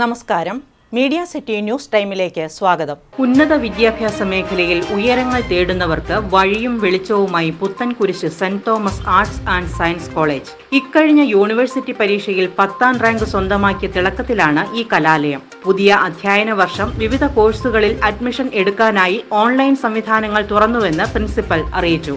നമസ്കാരം. Media city news ടൈമിലേക്ക് സ്വാഗതം. ഉന്നത വിദ്യാഭ്യാസ മേഖലയിൽ ഉയരങ്ങൾ തേടുന്നവർക്ക് വഴിയും വെളിച്ചവുമായി Puthencruz saint Thomas arts and science college. ഇക്കഴിഞ്ഞ യൂണിവേഴ്സിറ്റി പരീക്ഷയിൽ പത്താം റാങ്ക് സ്വന്തമാക്കിയ തിളക്കത്തിലാണ് ഈ കലാലയം. പുതിയ അധ്യയന വർഷം വിവിധ കോഴ്സുകളിൽ അഡ്മിഷൻ എടുക്കാനായി ഓൺലൈൻ സംവിധാനങ്ങൾ തുറന്നുവെന്ന് പ്രിൻസിപ്പൽ അറിയിച്ചു.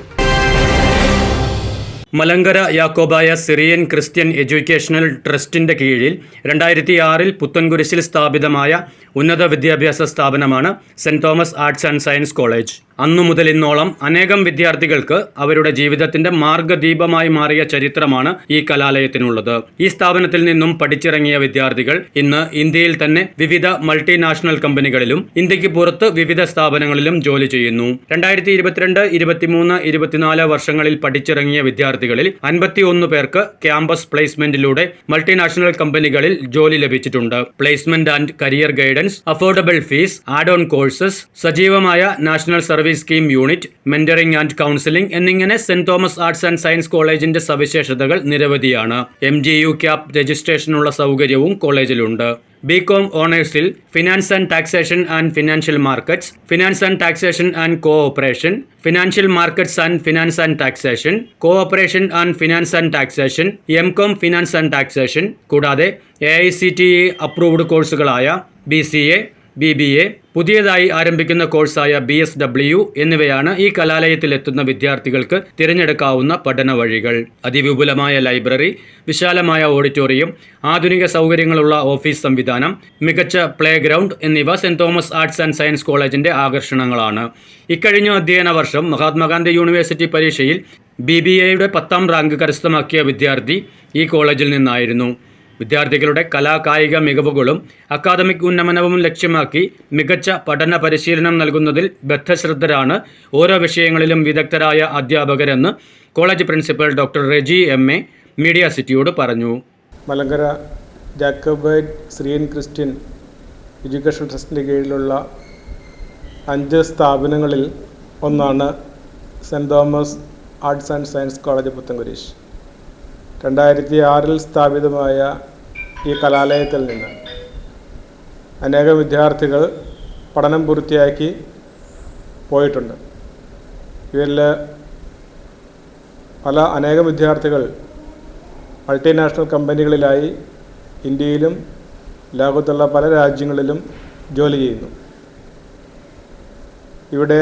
Malankara Yakobaya Syrian Christian educational ട്രസ്റ്റിന്റെ കീഴിൽ രണ്ടായിരത്തി ആറിൽ പുത്തൻകുരിശിൽ സ്ഥാപിതമായ ഉന്നത വിദ്യാഭ്യാസ സ്ഥാപനമാണ് saint Thomas arts and science college. അന്നു മുതൽ ഇന്നോളം അനേകം വിദ്യാർത്ഥികൾക്ക് അവരുടെ ജീവിതത്തിന്റെ മാർഗദീപമായി മാറിയ ചരിത്രമാണ് ഈ കലാലയത്തിനുള്ളത്. ഈ സ്ഥാപനത്തിൽ നിന്നും പഠിച്ചിറങ്ങിയ വിദ്യാർത്ഥികൾ ഇന്ന് ഇന്ത്യയിൽ തന്നെ വിവിധ മൾട്ടിനാഷണൽ കമ്പനികളിലും ഇന്ത്യയ്ക്ക് പുറത്ത് വിവിധ സ്ഥാപനങ്ങളിലും ജോലി ചെയ്യുന്നു. രണ്ടായിരത്തി ഇരുപത്തിരണ്ട് ഇരുപത്തിമൂന്ന് ഇരുപത്തിനാല് വർഷങ്ങളിൽ പഠിച്ചിറങ്ങിയ വിദ്യാർത്ഥികളിൽ അൻപത്തിയൊന്ന് പേർക്ക് ക്യാമ്പസ് പ്ലേസ്മെന്റിലൂടെ മൾട്ടിനാഷണൽ കമ്പനികളിൽ ജോലി ലഭിച്ചിട്ടുണ്ട്. Placement and career guidance affordable fees add on courses സജീവമായ national service scheme unit mentoring and counselling എന്നിങ്ങനെ saint Thomas arts and science കോളേജിന്റെ സവിശേഷതകൾ നിരവധിയാണ്. എം ജി യു ക്യാപ് രജിസ്ട്രേഷനുള്ള സൗകര്യവും കോളേജിലുണ്ട്. BCom ഓണേഴ്സിൽ finance and taxation and financial markets finance and taxation and cooperation financial markets and finance and taxation cooperation and finance and taxation M com finance and taxation കൂടാതെ A I C T E approved കോഴ്സുകളായ B C A B B A പുതിയതായി ആരംഭിക്കുന്ന കോഴ്സായ B S W എന്നിവയാണ് ഈ കലാലയത്തിലെത്തുന്ന വിദ്യാർത്ഥികൾക്ക് തിരഞ്ഞെടുക്കാവുന്ന പഠന വഴികൾ അതിവിപുലമായ library വിശാലമായ auditorium ആധുനിക സൗകര്യങ്ങളുള്ള ഓഫീസ് സംവിധാനം മികച്ച പ്ലേ ഗ്രൗണ്ട് എന്നിവ Saint Thomas arts and science കോളേജിന്റെ ആകർഷണങ്ങളാണ്. ഇക്കഴിഞ്ഞ അധ്യയന വർഷം മഹാത്മാഗാന്ധി യൂണിവേഴ്സിറ്റി പരീക്ഷയിൽ ബി ബി എയുടെ പത്താം റാങ്ക് കരസ്ഥമാക്കിയ വിദ്യാർത്ഥി ഈ കോളേജിൽ നിന്നായിരുന്നു. വിദ്യാർത്ഥികളുടെ കലാകായിക മികവുകളും അക്കാദമിക് ഉന്നമനവും ലക്ഷ്യമാക്കി മികച്ച പഠന പരിശീലനം നൽകുന്നതിൽ ബദ്ധശ്രദ്ധരാണ് ഓരോ വിഷയങ്ങളിലും വിദഗ്ധരായ അധ്യാപകരെന്ന് college principal doctor Reji M A media സിറ്റിയോട് പറഞ്ഞു. Malankara Jacobite Syrian Christian education ട്രസ്റ്റിന്റെ കീഴിലുള്ള അഞ്ച് സ്ഥാപനങ്ങളിൽ ഒന്നാണ് saint Thomas arts and science college Puthencruz. രണ്ടായിരത്തി ആറിൽ സ്ഥാപിതമായ ഈ കലാലയത്തിൽ നിന്ന് അനേകം വിദ്യാർത്ഥികൾ പഠനം പൂർത്തിയാക്കി പോയിട്ടുണ്ട്. ഇവരിൽ പല അനേകം വിദ്യാർത്ഥികൾ മൾട്ടിനാഷണൽ കമ്പനികളിലായി ഇന്ത്യയിലും ലോകത്തുള്ള പല രാജ്യങ്ങളിലും ജോലി ചെയ്യുന്നു. ഇവിടെ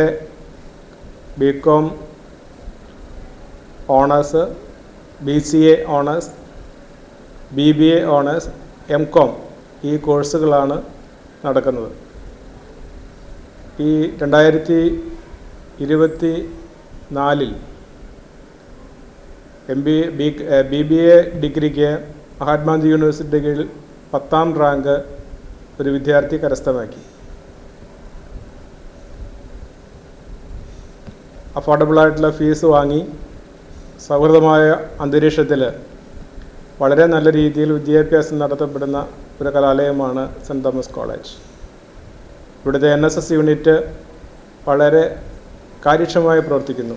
B Com honours B C A honours B B A honours M Com ഈ കോഴ്സുകളാണ് നടക്കുന്നത്. ഈ രണ്ടായിരത്തി ഇരുപത്തി നാലിൽ M B B B B A ഡിഗ്രിക്ക് മഹാത്മാഗാന്ധി യൂണിവേഴ്സിറ്റിയിൽ പത്താം റാങ്ക് ഒരു വിദ്യാർത്ഥി കരസ്ഥമാക്കി. അഫോർഡബിളായിട്ടുള്ള ഫീസ് വാങ്ങി സൗഹൃദമായ അന്തരീക്ഷത്തിൽ വളരെ നല്ല രീതിയിൽ വിദ്യാഭ്യാസം നടത്തപ്പെടുന്ന ഒരു കലാലയമാണ് സെന്റ് തോമസ് കോളേജ്. ഇവിടുത്തെ എൻ എസ് എസ് യൂണിറ്റ് വളരെ കാര്യക്ഷമമായി പ്രവർത്തിക്കുന്നു.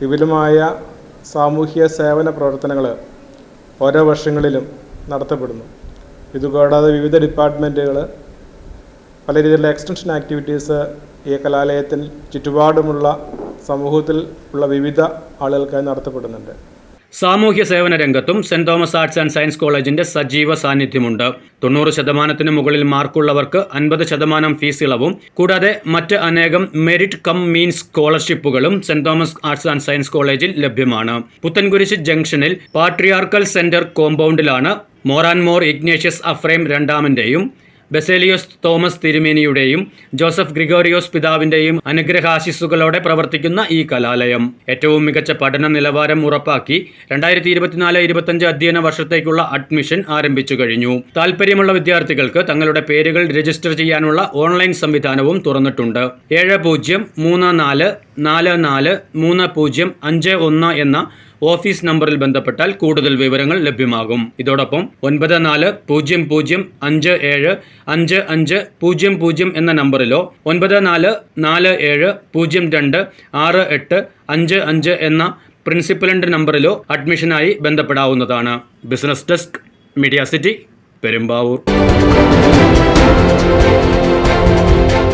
വിപുലമായ സാമൂഹ്യ സേവന പ്രവർത്തനങ്ങൾ ഓരോ വർഷങ്ങളിലും നടത്തപ്പെടുന്നു. ഇതുകൂടാതെ വിവിധ ഡിപ്പാർട്ട്മെന്റുകൾ പല രീതിയിലുള്ള എക്സ്റ്റൻഷൻ ആക്ടിവിറ്റീസ് ഈ കലാലയത്തിൽ ചുറ്റുപാടുമുള്ള സമൂഹത്തിൽ ഉള്ള വിവിധ ആളുകൾക്കായി നടത്തപ്പെടുന്നുണ്ട്. സാമൂഹ്യ സേവന രംഗത്തും saint Thomas arts and science കോളേജിന്റെ സജീവ സാന്നിധ്യമുണ്ട്. തൊണ്ണൂറ് ശതമാനത്തിന് മുകളിൽ മാർക്കുള്ളവർക്ക് അൻപത് ശതമാനം ഫീസ് ഇളവും കൂടാതെ മറ്റ് അനേകം merit cum means സ്കോളർഷിപ്പുകളും saint Thomas arts and science കോളേജിൽ ലഭ്യമാണ്. പുത്തൻകുരിശ് ജംഗ്ഷനിൽ പാട്രിയാർക്കൽ സെന്റർ കോമ്പൗണ്ടിലാണ് മോർ മോർ ഇഗ്നേഷ്യസ് അഫ്രേം രണ്ടാമന്റെയും ബെസേലിയോസ് തോമസ് തിരുമേനിയുടെയും ജോസഫ് ഗ്രിഗോറിയോസ് പിതാവിന്റെയും അനുഗ്രഹാശിസ്സുകളോടെ പ്രവർത്തിക്കുന്ന ഈ കലാലയം. ഏറ്റവും മികച്ച പഠന നിലവാരം ഉറപ്പാക്കി രണ്ടായിരത്തി ഇരുപത്തിനാല് ഇരുപത്തഞ്ച് അധ്യയന വർഷത്തേക്കുള്ള അഡ്മിഷൻ ആരംഭിച്ചു കഴിഞ്ഞു. താല്പര്യമുള്ള വിദ്യാർത്ഥികൾക്ക് തങ്ങളുടെ പേരുകൾ രജിസ്റ്റർ ചെയ്യാനുള്ള ഓൺലൈൻ സംവിധാനവും തുറന്നിട്ടുണ്ട്. ഏഴ് പൂജ്യം മൂന്ന് നാല് നാല് നാല് മൂന്ന് പൂജ്യം അഞ്ച് ഒന്ന് എന്ന ഓഫീസ് നമ്പറിൽ ബന്ധപ്പെട്ടാൽ കൂടുതൽ വിവരങ്ങൾ ലഭ്യമാകും. ഇതോടൊപ്പം ഒൻപത് നാല് പൂജ്യം പൂജ്യം അഞ്ച് ഏഴ് അഞ്ച് അഞ്ച് പൂജ്യം പൂജ്യം എന്ന നമ്പറിലോ ഒൻപത് നാല് നാല് ഏഴ് പൂജ്യം രണ്ട് ആറ് എട്ട് അഞ്ച് അഞ്ച് എന്ന പ്രിൻസിപ്പലിന്റെ നമ്പറിലോ അഡ്മിഷനായി ബന്ധപ്പെടാവുന്നതാണ്. Business desk media city Perumbavoor.